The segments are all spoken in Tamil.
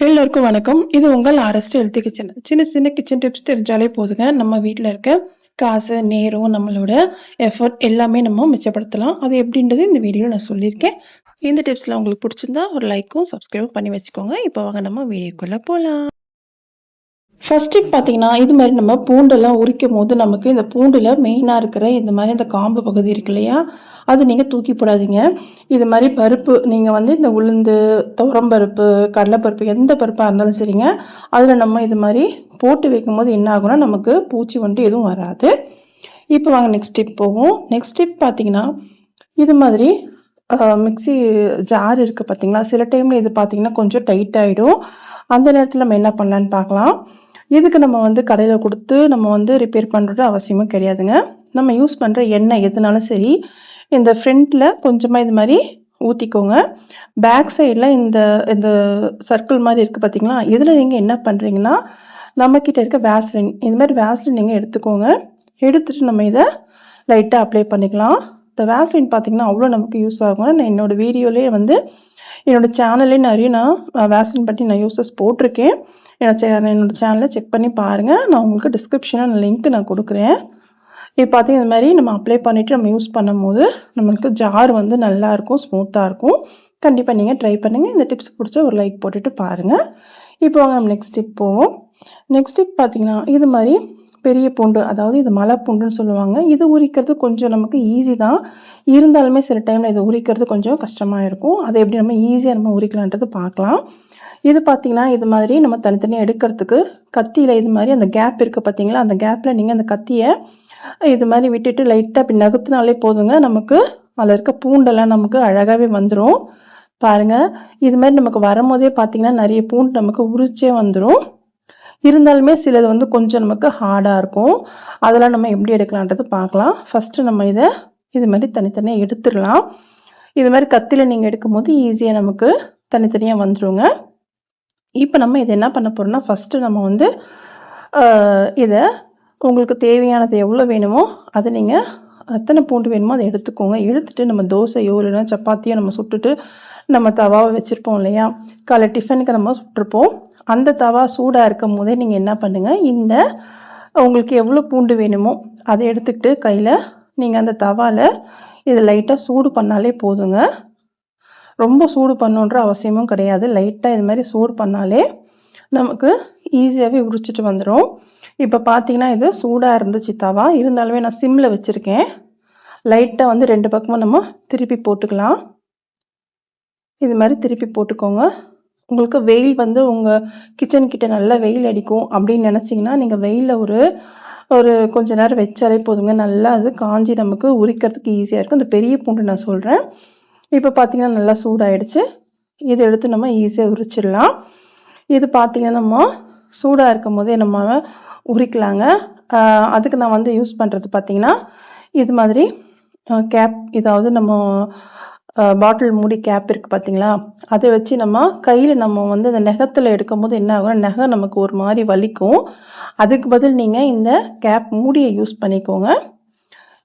எல்லோருக்கும் வணக்கம். இது உங்கள் ஆர்எஸ்டி ஹெல்த்தி கிச்சன் சின்ன சின்ன கிச்சன் டிப்ஸ் தெரிஞ்சாலே போதுங்க. நம்ம வீட்டில் இருக்க காசு நேரம் நம்மளோட எஃபர்ட் எல்லாமே நம்ம மிச்சப்படுத்தலாம். அது எப்படின்றது இந்த வீடியோவில் நான் சொல்லியிருக்கேன். இந்த டிப்ஸில் உங்களுக்கு பிடிச்சிருந்தா ஒரு லைக்கும் சப்ஸ்கிரைபும் பண்ணி வச்சுக்கோங்க. இப்போ வாங்க நம்ம வீடியோக்குள்ளே போகலாம் ஃபஸ்ட்டு பார்த்தீங்கன்னா இது மாதிரி நம்ம பூண்டெல்லாம் உரிக்கும் போது நமக்கு இந்த பூண்டில் மெயினாக இருக்கிற இந்த மாதிரி இந்த காம்பு பகுதி இருக்கு இல்லையா? அது நீங்கள் தூக்கி போடாதீங்க. இது மாதிரி பருப்பு நீங்கள் வந்து இந்த உளுந்து துவரம்பருப்பு கடலைப்பருப்பு எந்த பருப்பாக இருந்தாலும் சரிங்க. அதில் நம்ம இது மாதிரி போட்டு வைக்கும் போது என்ன ஆகும்னா நமக்கு பூச்சி வந்துட்டு எதுவும் வராது. இப்போ வாங்க நெக்ஸ்ட் டிப் போவோம். நெக்ஸ்ட் டிப் பார்த்தீங்கன்னா இது மாதிரி மிக்சி ஜார் இருக்குது பார்த்தீங்களா சில டைமில் இது பார்த்தீங்கன்னா கொஞ்சம் டைட் ஆகிடும் அந்த நேரத்தில் நம்ம என்ன பண்ணலான்னு பார்க்கலாம் இதுக்கு நம்ம வந்து கடையில் கொடுத்து நம்ம வந்து ரிப்பேர் பண்ணுறது அவசியமும் கிடையாதுங்க. நம்ம யூஸ் பண்ணுற எண்ணெய் எதுனாலும் சரி இந்த ஃப்ரண்ட்டில் கொஞ்சமாக இது மாதிரி ஊற்றிக்கோங்க பேக் சைடில் இந்த இந்த சர்க்கிள் மாதிரி இருக்குது பார்த்தீங்களா இதில் நீங்கள் என்ன பண்ணுறீங்கன்னா நம்மக்கிட்ட இருக்க வேஸ்லின் இது மாதிரி வேஸ்லின் நீங்கள் எடுத்துக்கோங்க. எடுத்துகிட்டு நம்ம இதை லைட்டாக அப்ளை பண்ணிக்கலாம். இந்த வேஸ்லின் பார்த்திங்கன்னா அவ்வளோ நமக்கு யூஸ் ஆகும் நான் என்னோடய வீடியோலேயே வந்து என்னோடய சேனல்லே நிறைய நான் வேஸ்லின் பற்றி நான் யூஸஸ் போட்டிருக்கேன். என்னோட என்னோடய சேனலை செக் பண்ணி பாருங்கள் நான் உங்களுக்கு டிஸ்கிரிப்ஷனில் லிங்க் நான் கொடுக்குறேன். இப்போ பார்த்தீங்கன்னா இந்த மாதிரி நம்ம அப்ளை பண்ணிவிட்டு நம்ம யூஸ் பண்ணும்போது நம்மளுக்கு ஜார் வந்து நல்லாயிருக்கும் ஸ்மூத்தாக இருக்கும். கண்டிப்பாக நீங்கள் ட்ரை பண்ணுங்கள் இந்த டிப்ஸ் பிடிச்ச ஒரு லைக் போட்டுட்டு பாருங்கள் இப்போ வாங்க நம்ம நெக்ஸ்ட் டிப் போவோம். நெக்ஸ்ட் டிப் பார்த்தீங்கன்னா இது மாதிரி பெரிய பூண்டு அதாவது இது மலை பூண்டுன்னு சொல்லுவாங்க. இது உரிக்கிறது கொஞ்சம் நமக்கு ஈஸி தான். இருந்தாலுமே சில டைமில் இது உரிக்கிறது கொஞ்சம் கஷ்டமாக இருக்கும். அதை எப்படி நம்ம ஈஸியாக நம்ம உரிக்கலான்றது பார்க்கலாம். இது பார்த்தீங்கன்னா இது மாதிரி நம்ம தனித்தனியாக எடுக்கிறதுக்கு கத்தியில் இது மாதிரி அந்த கேப் இருக்குது பார்த்தீங்களா அந்த கேப்பில் நீங்கள் அந்த கத்தியை இது மாதிரி விட்டுட்டு லைட்டாக அப்படி நகர்த்தினாலே போதுங்க. நமக்கு அதில் இருக்க பூண்டெல்லாம் நமக்கு அழகாகவே வந்துடும் பாருங்கள் இது மாதிரி நமக்கு வரும்போதே பார்த்தீங்கன்னா நிறைய பூண்டு நமக்கு உரிச்சே வந்துடும் இருந்தாலுமே சிலது வந்து கொஞ்சம் நமக்கு ஹார்டாக இருக்கும். அதெல்லாம் நம்ம எப்படி எடுக்கலான்றது பார்க்கலாம் ஃபஸ்ட்டு நம்ம இதை இது மாதிரி தனித்தனியாக எடுத்துடலாம். இது மாதிரி கத்தியில் நீங்கள் எடுக்கும்போது ஈஸியாக நமக்கு தனித்தனியாக வந்துடுங்க இப்போ நம்ம இதை என்ன பண்ண போகிறோம்னா ஃபஸ்ட்டு நம்ம வந்து இதை உங்களுக்கு தேவையானது எவ்வளோ வேணுமோ அதை நீங்கள் எத்தனை பூண்டு வேணுமோ அதை எடுத்துக்கோங்க. எடுத்துகிட்டு நம்ம தோசையோ இல்லைன்னா சப்பாத்தியோ நம்ம சுட்டுட்டு நம்ம தவாவை வச்சுருப்போம் இல்லையா? காலை டிஃபனுக்கு நம்ம சுட்டிருப்போம். அந்த தவா சூடாக இருக்கும் போதே நீங்கள் என்ன பண்ணுங்கள் இந்த உங்களுக்கு எவ்வளோ பூண்டு வேணுமோ அதை எடுத்துக்கிட்டு கையில் நீங்கள் அந்த தவாவில் இதை லைட்டாக சூடு பண்ணாலே போதுங்க. ரொம்ப சூடு பண்ணுன்ற அவசியமும் கிடையாது. லைட்டாக இது மாதிரி சூடு பண்ணாலே நமக்கு ஈஸியாகவே உரிச்சிட்டு வந்துடும் இப்போ பார்த்தீங்கன்னா இது சூடாக இருந்துச்சு தவா. இருந்தாலுமே நான் சிம்மில் வச்சுருக்கேன். லைட்டாக வந்து ரெண்டு பக்கமும் நம்ம திருப்பி போட்டுக்கலாம். இது மாதிரி திருப்பி போட்டுக்கோங்க. உங்களுக்கு வெயில் வந்து உங்கள் கிச்சன் கிட்ட நல்லா வெயில் அடிக்கும் அப்படின்னு நினச்சிங்கன்னா நீங்கள் வெயிலில் ஒரு ஒரு கொஞ்ச நேரம் வச்சாலே போதுங்க. நல்லா அது காஞ்சி நமக்கு உரிக்கிறதுக்கு ஈஸியாக இருக்கும். இந்த பெரிய பூண்டு நான் சொல்கிறேன் இப்போ பார்த்தீங்கன்னா நல்லா சூடாயிடுச்சு. இதை எடுத்து நம்ம ஈஸியாக உரிச்சிடலாம். இது பார்த்திங்கன்னா நம்ம சூடாக இருக்கும் போதே நம்ம உரிக்கலாங்க. அதுக்கு நான் வந்து யூஸ் பண்ணுறது பார்த்திங்கன்னா இது மாதிரி கேப் இதாவது நம்ம பாட்டில் மூடி கேப் இருக்குது பார்த்தீங்களா அதை வச்சு நம்ம கையில் நம்ம வந்து அந்த நெகத்தில் எடுக்கும்போது என்ன ஆகும் நெகை நமக்கு ஒரு மாதிரி வலிக்கும். அதுக்கு பதில் நீங்கள் இந்த கேப் மூடியை யூஸ் பண்ணிக்கோங்க.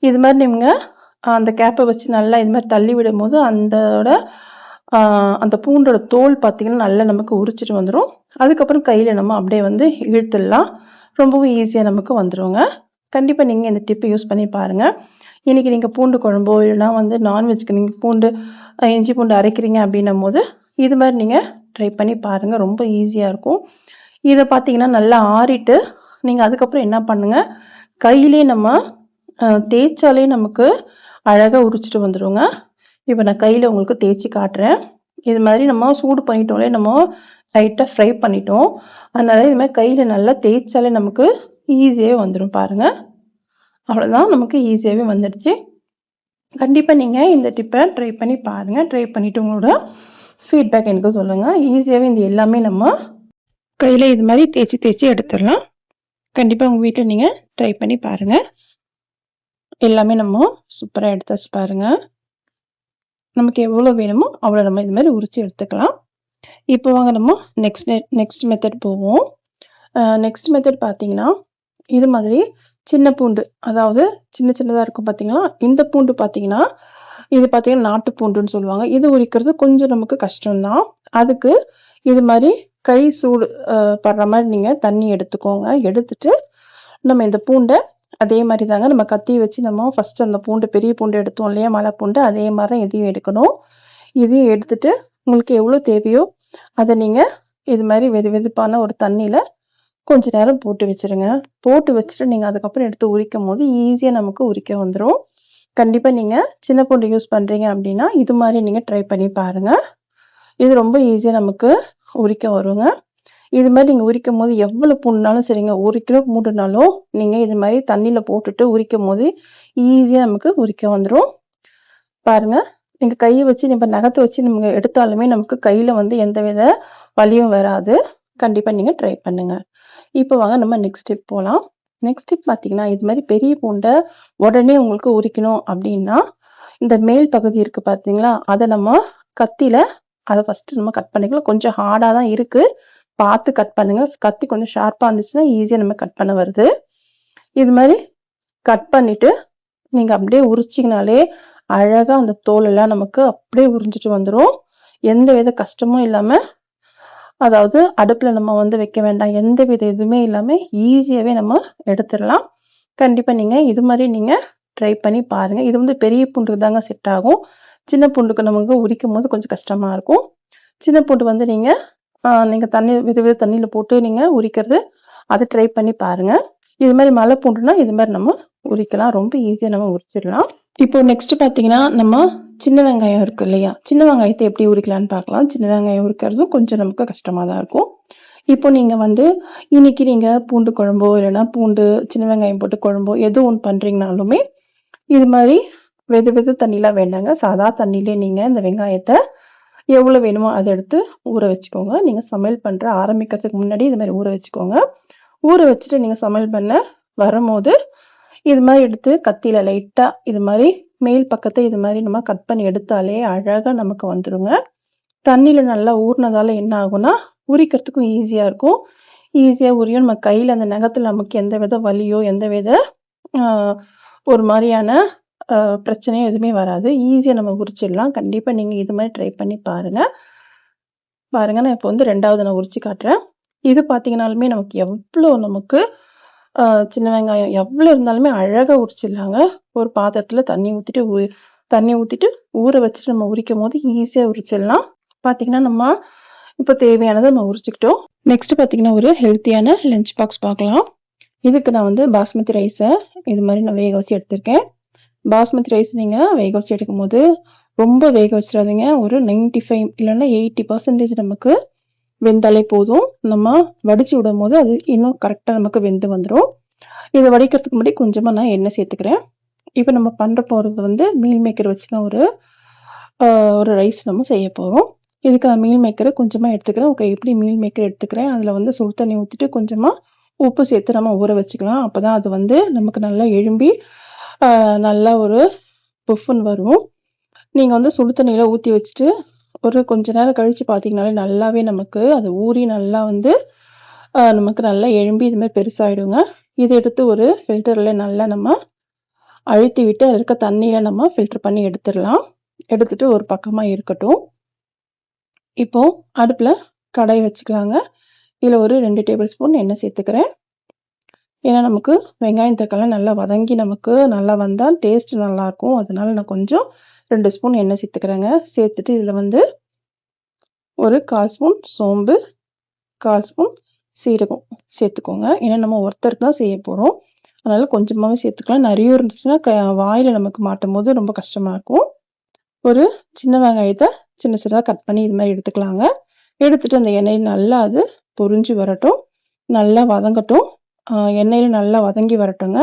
இது மாதிரி நீங்கள் அந்த கேப்பை வச்சு நல்லா இது மாதிரி தள்ளி விடும்போது அந்தோட அந்த பூண்டோட தோல் பார்த்திங்கன்னா நல்லா நமக்கு உரிச்சிட்டு வந்துடும் அதுக்கப்புறம் கையில் நம்ம அப்படியே வந்து இழுத்துடலாம். ரொம்பவும் ஈஸியாக நமக்கு வந்துடுங்க கண்டிப்பாக நீங்கள் இந்த டிப்பை யூஸ் பண்ணி பாருங்கள் இன்றைக்கி நீங்கள் பூண்டு குழம்போ இல்லைனா வந்து நான்வெஜ்க்கு நீங்கள் பூண்டு இஞ்சி பூண்டு அரைக்கிறீங்க அப்படின்னும் போது இது மாதிரி நீங்கள் ட்ரை பண்ணி பாருங்கள் ரொம்ப ஈஸியாக இருக்கும். இதை பார்த்தீங்கன்னா நல்லா ஆறிட்டு நீங்கள் அதுக்கப்புறம் என்ன பண்ணுங்கள் கையிலே நம்ம தேய்ச்சாலே நமக்கு அழகாக உரிச்சிட்டு வந்துடுங்க இப்போ நான் கையில் உங்களுக்கு தேய்ச்சி காட்டுறேன். இது மாதிரி நம்ம சூடு பண்ணிட்டோம்லே நம்ம லைட்டாக ஃப்ரை பண்ணிட்டோம். அதனால் இது மாதிரி கையில் நல்லா தேய்ச்சாலே நமக்கு ஈஸியாகவே வந்துடும் பாருங்கள் அவ்வளோதான் நமக்கு ஈஸியாகவே வந்துடுச்சு. கண்டிப்பாக நீங்கள் இந்த டிப்பை ட்ரை பண்ணி பாருங்கள் ட்ரை பண்ணிவிட்டு உங்களோட ஃபீட்பேக் எனக்கு சொல்லுங்கள் ஈஸியாகவே இந்த எல்லாமே நம்ம கையில் இது மாதிரி தேய்ச்சி தேய்ச்சி எடுத்துடலாம். கண்டிப்பாக உங்கள் வீட்டில் நீங்கள் ட்ரை பண்ணி பாருங்கள் எல்லாமே நம்ம சூப்பராக எடுத்தாச்சு பாருங்கள் நமக்கு எவ்வளோ வேணுமோ அவ்வளோ நம்ம இது மாதிரி உரித்து எடுத்துக்கலாம். இப்போ வாங்க நம்ம நெக்ஸ்ட் நெக்ஸ்ட் மெத்தட் போவோம். நெக்ஸ்ட் மெத்தட் பார்த்தீங்கன்னா இது மாதிரி சின்ன பூண்டு அதாவது சின்ன சின்னதாக இருக்கும் பார்த்தீங்களா இந்த பூண்டு பார்த்தீங்கன்னா இது பார்த்தீங்கன்னா நாட்டு பூண்டுன்னு சொல்லுவாங்க. இது உரிக்கிறது கொஞ்சம் நமக்கு கஷ்டம்தான். அதுக்கு இது மாதிரி கை சூடு படுற மாதிரி நீங்கள் தண்ணி எடுத்துக்கோங்க. எடுத்துட்டு நம்ம இந்த பூண்டை அதே மாதிரி தாங்க நம்ம கத்தி வச்சு நம்ம ஃபஸ்ட்டு அந்த பூண்டு பெரிய பூண்டு எடுத்தோம் இல்லையா மலை பூண்டு அதே மாதிரி தான் இதையும் எடுக்கணும். இதையும் எடுத்துட்டு உங்களுக்கு எவ்வளோ தேவையோ அதை நீங்கள் இது மாதிரி வெது வெதுப்பான ஒரு தண்ணியில் கொஞ்ச நேரம் போட்டு வச்சுருங்க. போட்டு வச்சுட்டு நீங்கள் அதுக்கப்புறம் எடுத்து உரிக்கும் போது ஈஸியாக நமக்கு உரிக்க வந்துடும் கண்டிப்பாக நீங்கள் சின்ன பூண்டு யூஸ் பண்ணுறீங்க அப்படின்னா இது மாதிரி நீங்கள் ட்ரை பண்ணி பாருங்கள் இது ரொம்ப ஈஸியாக நமக்கு உரிக்க வருங்க. இது மாதிரி நீங்கள் உரிக்கும் போது எவ்வளோ பூண்டுனாலும் சரிங்க. ஒரு கிலோ பூண்டுனாலும் நீங்கள் இது மாதிரி தண்ணியில் போட்டுட்டு உரிக்கும் போது ஈஸியாக நமக்கு உரிக்க வந்துடும் பாருங்கள் நீங்கள் கையை வச்சு நம்ம நகத்தை வச்சு நம்ம எடுத்தாலுமே நமக்கு கையில் வந்து எந்த வித வலியும் வராது. கண்டிப்பாக நீங்கள் ட்ரை பண்ணுங்கள் இப்போ வாங்க நம்ம நெக்ஸ்ட் ஸ்டெப் போகலாம் நெக்ஸ்ட் ஸ்டெப் பார்த்தீங்கன்னா இது மாதிரி பெரிய பூண்டை உடனே உங்களுக்கு உரிக்கணும் அப்படின்னா இந்த மேல் பகுதி இருக்குது பார்த்தீங்களா அதை நம்ம கத்தியில் அதை ஃபஸ்ட்டு நம்ம கட் பண்ணிக்கலாம். கொஞ்சம் ஹார்டாக தான் இருக்குது பார்த்து கட் பண்ணுங்க. கத்தி கொஞ்சம் ஷார்ப்பாக இருந்துச்சுன்னா ஈஸியாக நம்ம கட் பண்ண வருது. இது மாதிரி கட் பண்ணிட்டு நீங்கள் அப்படியே உரிச்சிங்கனாலே அழகாக அந்த தோலெல்லாம் நமக்கு அப்படியே உறிஞ்சிட்டு வந்துடும் எந்த வித கஷ்டமும் இல்லாமல் அதாவது அடுப்பில் நம்ம வந்து வைக்க வேண்டாம். எந்த வித இதுவுமே இல்லாமல் ஈஸியாகவே நம்ம எடுத்துடலாம். கண்டிப்பாக நீங்கள் இது மாதிரி நீங்கள் ட்ரை பண்ணி பாருங்கள் இது வந்து பெரிய பூண்டுக்கு தாங்க செட் ஆகும். சின்ன பூண்டுக்கு நமக்கு உரிக்கும் போது கொஞ்சம் கஷ்டமாக இருக்கும். சின்ன பூண்டு வந்து நீங்கள் நீங்கள் தண்ணி வித வித தண்ணியில் போட்டு நீங்கள் உரிக்கிறது. அதை ட்ரை பண்ணி பாருங்கள் இது மாதிரி மழை பூண்டுனா இது மாதிரி நம்ம உரிக்கலாம். ரொம்ப ஈஸியாக நம்ம உரிச்சிடலாம். இப்போ நெக்ஸ்ட் பார்த்தீங்கன்னா நம்ம சின்ன வெங்காயம் இருக்கு இல்லையா? சின்ன வெங்காயத்தை எப்படி உரிக்கலாம்னு பார்க்கலாம். சின்ன வெங்காயம் உரிக்கிறதும் கொஞ்சம் நமக்கு கஷ்டமாக தான் இருக்கும். இப்போ நீங்கள் வந்து இன்னைக்கு நீங்கள் பூண்டு குழம்போ இல்லைன்னா பூண்டு சின்ன வெங்காயம் போட்டு குழம்போ எது ஒன்று பண்ணுறீங்கனாலுமே இது மாதிரி வெது வெது தண்ணிலாம் வேண்டாங்க. சாதா தண்ணியிலே நீங்கள் இந்த வெங்காயத்தை எவ்வளோ வேணுமோ அதை எடுத்து ஊற வச்சுக்கோங்க. நீங்கள் சமையல் பண்ணுற ஆரம்பிக்கிறதுக்கு முன்னாடி இது மாதிரி ஊற வச்சுக்கோங்க. ஊற வச்சுட்டு நீங்கள் சமையல் பண்ண வரும்போது இது மாதிரி எடுத்து கத்தியில் லைட்டாக இது மாதிரி மேல் பக்கத்தை இது மாதிரி நம்ம கட் பண்ணி எடுத்தாலே அழகாக நமக்கு வந்துடுங்க தண்ணியில் நல்லா ஊறினதால என்ன ஆகும்னா உரிக்கிறதுக்கும் ஈஸியாக இருக்கும். ஈஸியாக உரியும். நம்ம கையில் அந்த நகத்தில் நமக்கு எந்த வித வலியோ எந்த வித ஒரு மாதிரியான பிரச்சனையும் எதுவுமே வராது. ஈஸியாக நம்ம உரிச்சிடலாம். கண்டிப்பாக நீங்கள் இது மாதிரி ட்ரை பண்ணி பாருங்கள் பாருங்கள் நான் இப்போ வந்து ரெண்டாவது நான் உரிச்சு காட்டுறேன். இது பார்த்தீங்கனாலுமே நமக்கு எவ்வளோ நமக்கு சின்ன வெங்காயம் எவ்வளோ இருந்தாலுமே அழகாக உரிச்சிடலாங்க. ஒரு பாத்திரத்தில் தண்ணி ஊற்றிட்டு ஊ தண்ணி ஊற்றிட்டு ஊற வச்சுட்டு நம்ம உரிக்கும் போது ஈஸியாக உரிச்சிடலாம். பார்த்தீங்கன்னா நம்ம இப்போ தேவையானதை நம்ம உரிச்சுக்கிட்டோம். நெக்ஸ்ட் பார்த்தீங்கன்னா ஒரு ஹெல்த்தியான லஞ்ச் பாக்ஸ் பார்க்கலாம் இதுக்கு நான் வந்து பாஸ்மதி ரைஸை இது மாதிரி நான் வேக வச்சு எடுத்திருக்கேன். பாஸ்மதி ரைஸ் நீங்கள் வேக வச்சு எடுக்கும் போது ரொம்ப வேக வச்சிடாதீங்க. ஒரு 95 ஃபைவ் இல்லைன்னா எயிட்டி பர்சன்டேஜ் நமக்கு வெந்தாலே போதும். நம்ம வடித்து விடும் போது அது இன்னும் கரெக்டாக நமக்கு வெந்து வந்துடும் இதை வடிக்கிறதுக்கு முன்னாடி கொஞ்சமாக நான் எண்ணெய் சேர்த்துக்கிறேன். இப்போ நம்ம பண்ணுற போகிறது வந்து மீல் மேக்கர் வச்சு தான் ஒரு ஒரு ரைஸ் நம்ம செய்ய போகிறோம் இதுக்கு நான் மீல் மேக்கரை கொஞ்சமாக எடுத்துக்கிறேன். ஓகே எப்படி மீல் மேக்கர் எடுத்துக்கிறேன்? அதில் வந்து சுடு தண்ணி ஊற்றிட்டு கொஞ்சமாக உப்பு சேர்த்து நம்ம ஊற வச்சுக்கலாம். அப்போ தான் அது வந்து நமக்கு நல்லா எழும்பி நல்லா ஒரு புஃப்னு வரும். நீங்கள் வந்து சுடு தண்ணியில் ஊற்றி வச்சுட்டு ஒரு கொஞ்ச நேரம் கழித்து பார்த்தீங்கனாலே நல்லாவே நமக்கு அது ஊறி நல்லா வந்து நமக்கு நல்லா எழும்பி இதுமாதிரி பெருசாகிடுங்க இதை எடுத்து ஒரு ஃபில்டரில் நல்லா நம்ம அழுத்தி விட்டு அதில் இருக்க தண்ணியில் நம்ம ஃபில்டர் பண்ணி எடுத்துடலாம். எடுத்துட்டு ஒரு பக்கமாக இருக்கட்டும். இப்போது அடுப்பில் கடாய் வச்சுக்கலாங்க. இதில் ஒரு ரெண்டு டேபிள் ஸ்பூன் எண்ணெய் சேர்த்துக்கிறேன். ஏன்னா நமக்கு வெங்காயம் தக்காளி நல்லா வதங்கி நமக்கு நல்லா வந்தால் டேஸ்ட் நல்லாயிருக்கும். அதனால நான் கொஞ்சம் ரெண்டு ஸ்பூன் எண்ணெய் சேர்த்துக்கிறேங்க. சேர்த்துட்டு இதில் வந்து ஒரு கால் ஸ்பூன் சோம்பு கால் ஸ்பூன் சீரகம் சேர்த்துக்கோங்க. ஏன்னா நம்ம ஒருத்தருக்கு தான் செய்ய போகிறோம் அதனால் கொஞ்சமாகவே சேர்த்துக்கலாம். நிறைய இருந்துச்சுன்னா க வாயில் நமக்கு மாட்டும் போது ரொம்ப கஷ்டமாக இருக்கும். ஒரு சின்ன வெங்காயத்தை சின்ன சின்னதாக கட் பண்ணி இது மாதிரி எடுத்துக்கலாங்க. எடுத்துகிட்டு அந்த எண்ணெய் நல்லா அது பொரிஞ்சு வரட்டும். நல்லா வதங்கட்டும். எண்ணெயில் நல்லா வதங்கி வரட்டுங்க.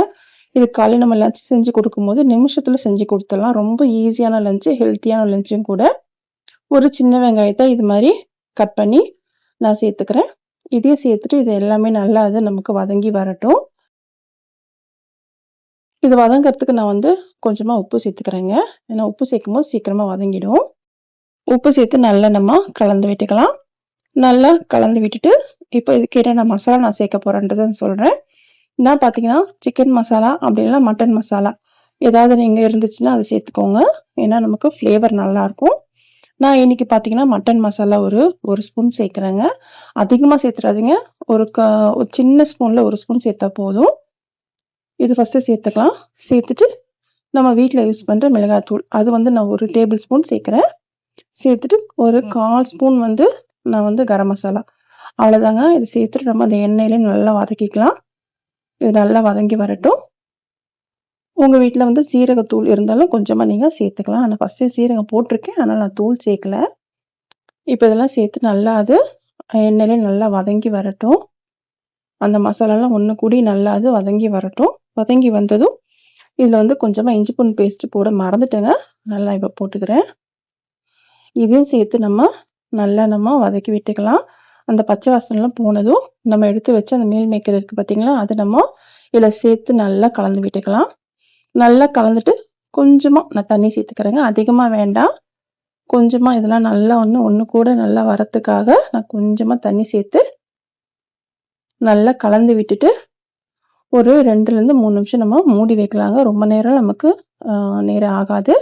இது காலையில் நம்ம லஞ்ச் செஞ்சு கொடுக்கும்போது நிமிஷத்தில் செஞ்சு கொடுத்துடலாம். ரொம்ப ஈஸியான லஞ்சு ஹெல்த்தியான லஞ்சும் கூட. ஒரு சின்ன வெங்காயத்தை இது மாதிரி கட் பண்ணி நான் சேர்த்துக்கிறேன். இதையும் சேர்த்துட்டு இது எல்லாமே நல்லா அது நமக்கு வதங்கி வரட்டும். இது வதங்கிறதுக்கு நான் வந்து கொஞ்சமாக உப்பு சேர்த்துக்கிறேங்க. ஏன்னா உப்பு சேர்க்கும் போது சீக்கிரமாக வதங்கிடும். உப்பு சேர்த்து நல்லா நம்ம கலந்து விட்டுக்கலாம். நல்லா கலந்து விட்டுட்டு இப்போ இதுக்கு என்னென்ன மசாலா நான் சேர்க்க போகிறேன்றதை சொல்கிறேன் நான் பார்த்தீங்கன்னா சிக்கன் மசாலா அப்படி இல்லைன்னா மட்டன் மசாலா ஏதாவது நீங்கள் இருந்துச்சுன்னா அதை சேர்த்துக்கோங்க. ஏன்னா நமக்கு ஃப்ளேவர் நல்லாயிருக்கும். நான் இன்னைக்கு பார்த்தீங்கன்னா மட்டன் மசாலா ஒரு ஒரு ஸ்பூன் சேர்க்குறேங்க. அதிகமாக சேர்த்துறாதீங்க. ஒரு க ஒரு சின்ன ஸ்பூனில் ஒரு ஸ்பூன் சேர்த்தா போதும். இது ஃபஸ்ட்டு சேர்த்துக்கலாம். சேர்த்துட்டு நம்ம வீட்டில் யூஸ் பண்ணுற மிளகாத்தூள் அது வந்து நான் ஒரு டேபிள் ஸ்பூன் சேர்க்குறேன். சேர்த்துட்டு ஒரு கால் ஸ்பூன் வந்து நான் வந்து கரம் மசாலா. அவ்வளோதாங்க இதை சேர்த்துட்டு நம்ம அந்த எண்ணெயிலே நல்லா வதக்கிக்கலாம். இது நல்லா வதங்கி வரட்டும். உங்கள் வீட்டில் வந்து சீரகத்தூள் இருந்தாலும் கொஞ்சமாக நீங்கள் சேர்த்துக்கலாம். ஆனால் ஃபஸ்ட்டே சீரகம் போட்டிருக்கேன். ஆனால் நான் தூள் சேர்க்கல. இப்போ இதெல்லாம் சேர்த்து நல்லா அது எண்ணெயிலே நல்லா வதங்கி வரட்டும். அந்த மசாலாலாம் ஒன்று கூடி நல்லா அது வதங்கி வரட்டும். வதங்கி வந்ததும் இதில் வந்து கொஞ்சமாக இஞ்சி பூண்டு பேஸ்ட்டு போட மறந்துட்டேங்க. நல்லா இப்போ போட்டுக்கிறேன். இதையும் சேர்த்து நம்ம நல்லா நம்ம வதக்கி விட்டுக்கலாம். அந்த பச்சை வாசனைலாம் போனதும் நம்ம எடுத்து வச்சு அந்த மீல் மேக்கர் இருக்குது பார்த்தீங்களா அது நம்ம இதில் சேர்த்து நல்லா கலந்து விட்டுக்கலாம். நல்லா கலந்துட்டு கொஞ்சமாக நான் தண்ணி சேர்த்துக்கிறேங்க. அதிகமாக வேண்டாம். கொஞ்சமாக இதெல்லாம் நல்லா ஒன்று ஒன்று கூட நல்லா வரத்துக்காக நான் கொஞ்சமாக தண்ணி சேர்த்து நல்லா கலந்து விட்டுட்டு ஒரு ரெண்டுலேருந்து மூணு நிமிஷம் நம்ம மூடி வைக்கலாங்க. ரொம்ப நேரம் நமக்கு நேரம் ஆகாது.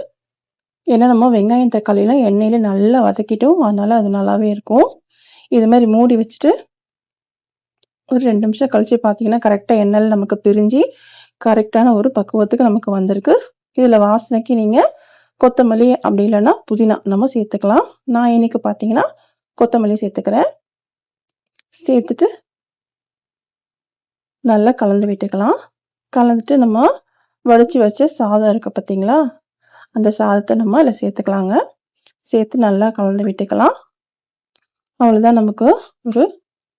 ஏன்னா நம்ம வெங்காயம் தக்காளிலாம் எண்ணெயில் நல்லா வதக்கிட்டோம். அதனால் அது நல்லாவே இருக்கும். இது மாதிரி மூடி வச்சுட்டு ஒரு ரெண்டு நிமிஷம் கழித்து பார்த்தீங்கன்னா கரெக்டாக எண்ணெயில் நமக்கு பிரிஞ்சு கரெக்டான ஒரு பக்குவத்துக்கு நமக்கு வந்திருக்கு. இதில் வாசனைக்கு நீங்கள் கொத்தமல்லி அப்படி இல்லைன்னா புதினா நம்ம சேர்த்துக்கலாம். நான் இன்னைக்கு பார்த்தீங்கன்னா கொத்தமல்லி சேர்த்துக்கிறேன். சேர்த்துட்டு நல்லா கலந்து விட்டுக்கலாம். கலந்துட்டு நம்ம வடித்து வச்ச சாதம் இருக்குது பார்த்தீங்களா அந்த சாதத்தை நம்ம அதில் சேர்த்துக்கலாங்க. சேர்த்து நல்லா கலந்து விட்டுக்கலாம். அவ்வளோதான் நமக்கு ஒரு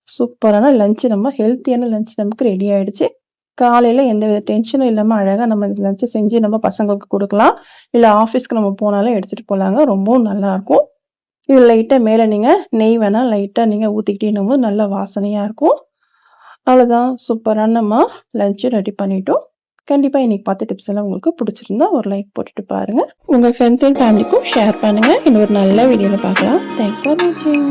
சூப்பரான லஞ்சு நம்ம ஹெல்த்தியான லஞ்ச் நமக்கு ரெடி ஆகிடுச்சு காலையில் எந்த வித டென்ஷனும் இல்லாமல் அழகாக நம்ம இந்த லஞ்சை செஞ்சு நம்ம பசங்களுக்கு கொடுக்கலாம். இல்லை ஆஃபீஸ்க்கு நம்ம போனாலும் எடுத்துகிட்டு போகலாங்க ரொம்பவும் நல்லாயிருக்கும் இது லைட்டாக மேலே நீங்கள் நெய் வேணால் லைட்டாக நீங்கள் ஊற்றிக்கிட்டே போது நல்ல வாசனையாக இருக்கும். அவ்வளோதான் சூப்பரான நம்ம லஞ்சு ரெடி பண்ணிட்டோம். கண்டிப்பாக இன்றைக்கி பார்த்த டிப்ஸ் எல்லாம் உங்களுக்கு பிடிச்சிருந்தா ஒரு லைக் போட்டுட்டு பாருங்கள் உங்கள் ஃப்ரெண்ட்ஸ் அண்ட் ஃபேமிலிக்கும் ஷேர் பண்ணுங்கள் இன்னொரு நல்ல வீடியோவில் பார்க்கலாம். தேங்க்ஸ் ஃபார் வாட்சிங்